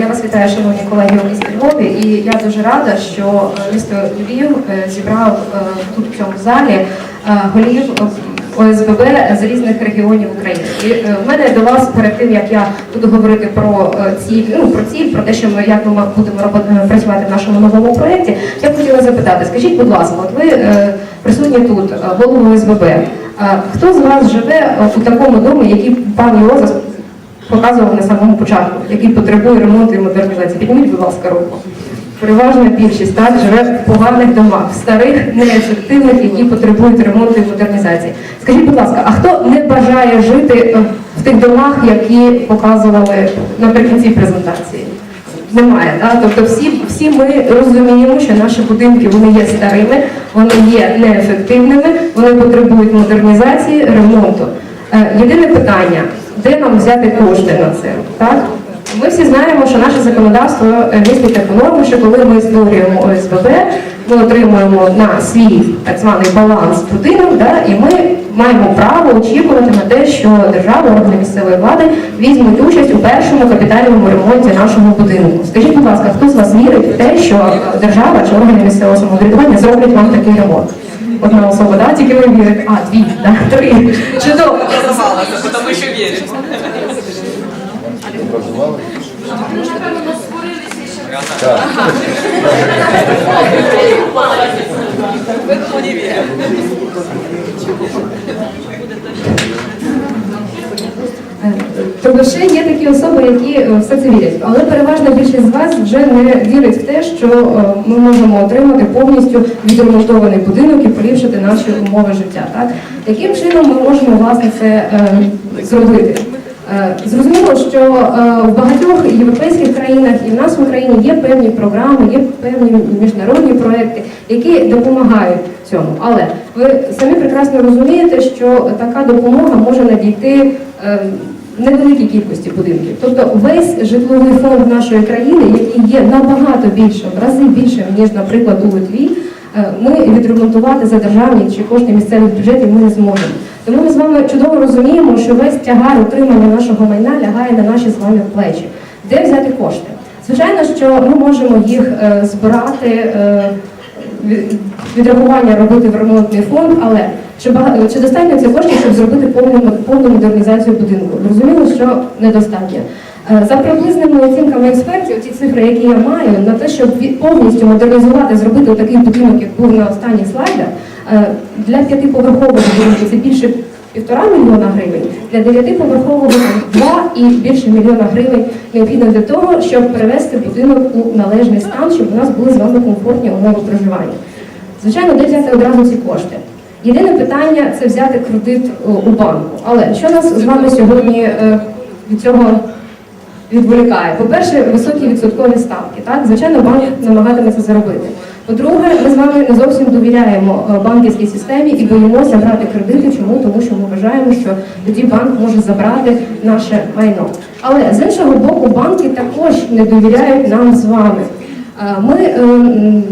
Я вас вітаю, шановні колеги у місті Львові, і я дуже рада, що е, місто Львів е, зібрав е, тут в цьому залі голів ОСББ з різних регіонів України. І в мене до вас перед тим, як я буду говорити про ціль, ну про ціль, про те, що ми як ми будемо е, працювати в нашому новому проєкті, я б хотіла запитати, скажіть, будь ласка, от ви присутні тут, голови ОСББ. Хто з вас живе у такому домі, який пан Йозеф показував на самому початку, який потребує ремонту і модернізації. Підніміть, будь ласка, руку. Переважна більшість так живе в поганих домах, в старих, неефективних, які потребують ремонту і модернізації. Скажіть, будь ласка, а хто не бажає жити е, в тих домах, які показували наприкінці презентації? Немає, так? Тобто всі, всі ми розуміємо, що наші будинки вони є старими, вони є неефективними, вони потребують модернізації, ремонту. Е, Єдине питання, де нам взяти кошти на це? Так? Ми всі знаємо, що наше законодавство е, містить таку норму, що коли ми створюємо ОСББ, ми отримуємо на свій так званий баланс будинок, да, і ми маємо право очікувати на те, що держава, органи місцевої влади візьмуть участь у першому капітальному ремонті нашого будинку. Скажіть, будь ласка, хто з вас вірить в те, що держава чи органи місцевого самоврядування зроблять вам такий ремонт? Одна особа, да? тільки ви вірите. А, дві, да? три. Чудово. образовалась, потому что верит. В этом не. Е, Тобто ще є особи, які е, все це вірять. Але переважна більшість з вас вже не вірить в те, що е, ми можемо отримати повністю відремонтований будинок і поліпшити наші умови життя. Так? Яким чином ми можемо власне це е, зробити? Зрозуміло, що в багатьох європейських країнах і в нас в Україні є певні програми, є певні міжнародні проекти, які допомагають цьому. Але ви самі прекрасно розумієте, що така допомога може надійти невеликій кількості будинків. Тобто весь житловий фонд нашої країни, який є набагато більшим, в рази більшим, ніж, наприклад, у Литві, е, ми відремонтувати за державні чи кошти місцевих бюджетів ми не зможемо. Тому ми з вами чудово розуміємо, що весь тягар утримання нашого майна лягає на наші з вами плечі. Де взяти кошти? Звичайно, що ми можемо їх е, збирати. Від- відрахування робити в ремонтний фонд, але чи, багато чи достатньо це коштів, щоб зробити повну, повну модернізацію будинку? Розуміло, що недостатньо. Е, За приблизними оцінками експертів, ті цифри, які я маю, на те, щоб повністю модернізувати, зробити такий будинок, як був на останніх слайдах, е, для п'ятиповерхового будинку це більше півтора мільйона гривень, для дев'ятиповерхового два і більше мільйона гривень необхідно для того, щоб перевести будинок у належний стан, щоб у нас були з вами комфортні умови проживання. Звичайно, де взяти одразу ці кошти. Єдине питання це взяти кредит у банку. Але що нас з вами сьогодні е, від цього відволікає? По-перше, високі відсоткові ставки. Так, звичайно, банк намагатиметься заробити. По-друге, ми з вами не зовсім довіряємо е, банківській системі і боїмося брати кредити. Чому? Тому що ми вважаємо, що тоді банк може забрати наше майно. Але з іншого боку, банки також не довіряють нам з вами. Е, Ми,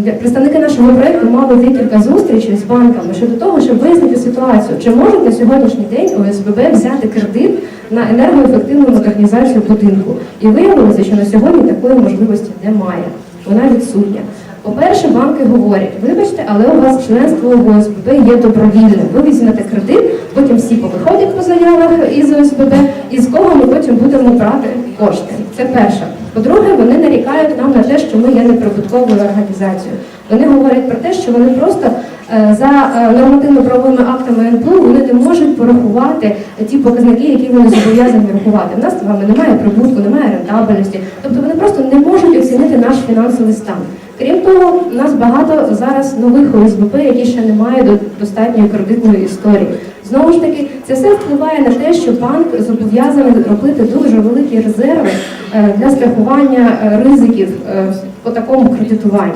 е, представники нашого проєкту, мали декілька зустрічей з банками щодо того, щоб вияснити ситуацію, чи можуть на сьогоднішній день ОСББ взяти кредит на енергоефективну модернізацію будинку. І виявилося, що на сьогодні такої можливості немає. Вона відсутня. По-перше, банки говорять, вибачте, але у вас членство в ОСББ є добровільним. Ви візьмете кредит, потім всі повиходять по заявах із ОСББ, і з кого ми потім будемо брати кошти. Це перше. По-друге, вони нарікають нам на те, що ми є неприбутковою організацією. Вони говорять про те, що вони просто за е, нормативно-правовими актами НПУ вони не можуть порахувати ті показники, які вони зобов'язані рахувати. У нас з вами немає прибутку, немає рентабельності. Тобто вони просто не можуть оцінити наш фінансовий стан. Крім того, у нас багато зараз нових ОСБП, які ще не мають до- достатньої кредитної історії. Знову ж таки, це все впливає на те, що банк зобов'язаний робити дуже великі резерви е, для страхування е, ризиків е, по такому кредитуванню.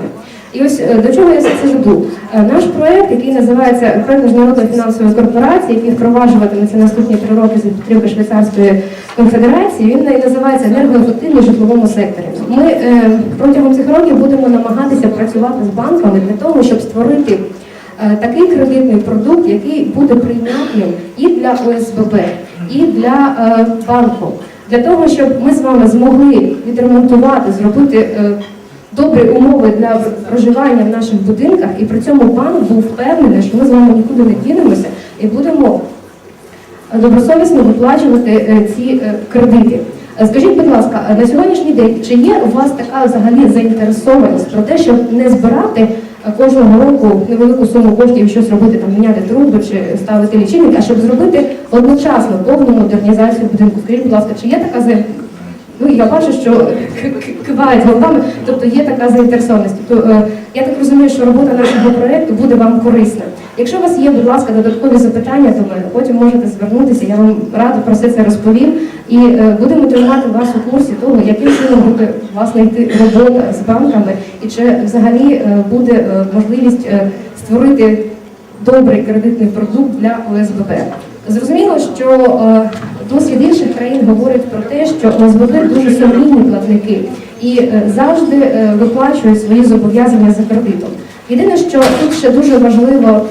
І ось е, до чого я це веду. Е, Наш проект, який називається проект міжнародної фінансової корпорації, який впроваджуватиметься наступні три роки за підтримки швейцарської конфедерації, він і називається енергоефективність в житловому секторі. Ми е, протягом цих років будемо намагатися працювати з банками для того, щоб створити е, такий кредитний продукт, який буде прийнятним і для ОСББ, і для е, банку. Для того, щоб ми з вами змогли відремонтувати, зробити е, добрі умови для проживання в наших будинках, і при цьому банк був впевнений, що ми з вами нікуди не дінемося і будемо добросовісно виплачувати е, ці е, кредити. Е, Скажіть, будь ласка, на сьогоднішній день чи є у вас така взагалі заінтересованість про те, щоб не збирати кожного року невелику суму коштів щось робити, там міняти труби чи ставити лічильник, а щоб зробити одночасно повну модернізацію будинку? Скажіть, будь ласка, чи є така за Ну, я бачу, що кивають головами, тобто є така заінтересованість. Тобто, е, я так розумію, що робота нашого проєкту буде вам корисна. Якщо у вас є, будь ласка, додаткові запитання до мене, потім можете звернутися, я вам радо про все це розповім. І е, будемо тримати вас у курсі того, яким чином буде власне йти робота з банками, і чи взагалі е, буде е, можливість е, створити добрий кредитний продукт для ОСББ. Зрозуміло, що е, досвід інших країн говорить про те, що ОСББ дуже сумлінні платники і е, завжди е, виплачують свої зобов'язання за кредитом. Єдине, що тут ще дуже важливо,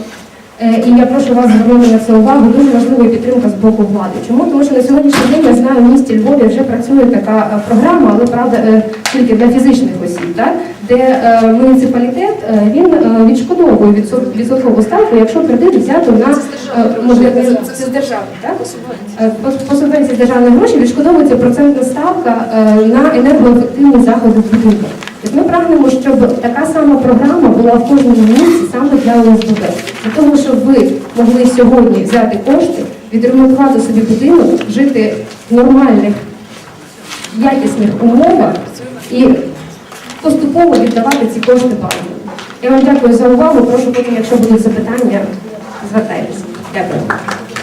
і я прошу вас звернути на це увагу, дуже важлива підтримка з боку влади. Чому? Тому що на сьогоднішній день я знаю, в місті Львові вже працює така е, програма, але правда е, тільки для фізичних осіб, так? де е, муніципалітет е, він е, відшкодовує відсот- відсоткову ставку, якщо кредит взято на е. Це з держави, так? Е, По, субвенції з державних грошей відшкодовується процентна ставка е, на енергоефективні заходи в будинках. Прагнемо, щоб така сама програма була в кожному місці саме для ОСББ. Для того, щоб ви могли сьогодні взяти кошти, відремонтувати собі будинок, жити в нормальних, якісних умовах і поступово віддавати ці кошти банку. Я вам дякую за увагу. Прошу потім, якщо будуть запитання, звертайтеся. Дякую.